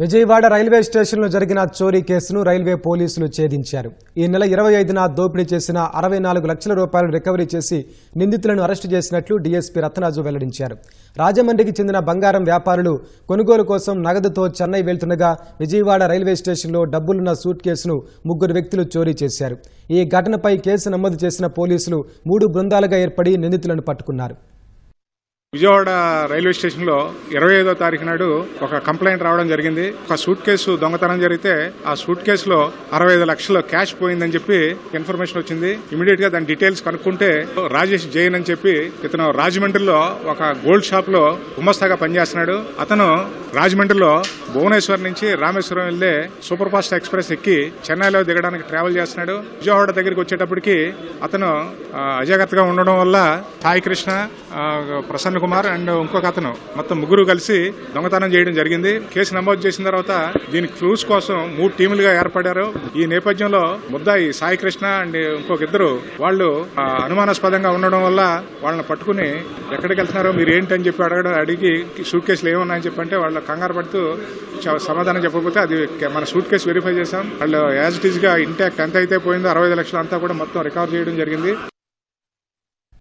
Vijayawada railway స్టేషన్లో జరిగిన చోరీ కేసును రైల్వే పోలీసులు ఛేదించారు. ఈ నెల ఇరవై ఐదున దోపిడీ చేసిన అరవై నాలుగు లక్షల రూపాయలు రికవరీ చేసి నిందితులను అరెస్టు చేసినట్లు డీఎస్పీ రత్నరాజు వెల్లడించారు. రాజమండ్రికి చెందిన బంగారం వ్యాపారులు కొనుగోలు కోసం నగదుతో చెన్నై వెళ్తుండగా విజయవాడ రైల్వే స్టేషన్లో డబ్బులున్న సూట్ కేసును ముగ్గురు వ్యక్తులు చోరీ చేశారు. ఈ ఘటనపై కేసు నమోదు చేసిన పోలీసులు మూడు బృందాలుగా ఏర్పడి నిందితులను పట్టుకున్నారు. విజయవాడ రైల్వే స్టేషన్లో ఇరవై ఐదో తారీఖు నాడు ఒక కంప్లైంట్ రావడం జరిగింది. ఒక సూట్ కేసు దొంగతనం జరిగితే ఆ సూట్ కేసులో అరవై ఐదు లక్షలు క్యాష్ పోయిందని చెప్పి ఇన్ఫర్మేషన్ వచ్చింది. ఇమీడియట్గా దాని డీటెయిల్స్ కనుక్కుంటే రాజేష్ జైన్ అని చెప్పి ఇతను రాజమండ్రిలో ఒక గోల్డ్ షాప్లో గుమస్తాగా పనిచేస్తున్నాడు. అతను రాజమండ్రిలో భువనేశ్వర్ నుంచి రామేశ్వరం వెళ్ళే సూపర్ ఫాస్ట్ ఎక్స్ప్రెస్ ఎక్కి చెన్నైలో దిగడానికి ట్రావెల్ చేస్తున్నాడు. విజయవాడ దగ్గరికి వచ్చేటప్పటికి అతను అజాగ్రత్తగా ఉండడం వల్ల సాయి కృష్ణ ప్రసన్న కుమార్ అండ్ ఇంకొక అతను మొత్తం ముగ్గురు కలిసి దొంగతనం చేయడం జరిగింది. కేసు నమోదు చేసిన తర్వాత దీనికి క్లూస్ కోసం మూడు టీములుగా ఏర్పడారు ఈ నేపథ్యంలో ముద్దాయి సాయి కృష్ణ అండ్ ఇంకొక ఇద్దరు వాళ్ళు అనుమానాస్పదంగా ఉండడం వల్ల వాళ్ళని పట్టుకుని ఎక్కడికి వెళ్తున్నారో మీరు ఏంటని అని చెప్పి అడగడం అడిగి సూట్ కేసులు ఏమున్నాయని చెప్పి అంటే వాళ్ళు కంగారు పడుతూ చ- సమాధానం చెప్పకపోతే అది మన సూట్ కేసు వెరిఫై చేశాం. వాళ్ళు యాజ్ ఇట్ ఈస్గా ఇంటాక్ట్ ఎంత అయితే పోయిందో అరవై లక్షలు అంతా కూడా మొత్తం రికవర్ చేయడం జరిగింది.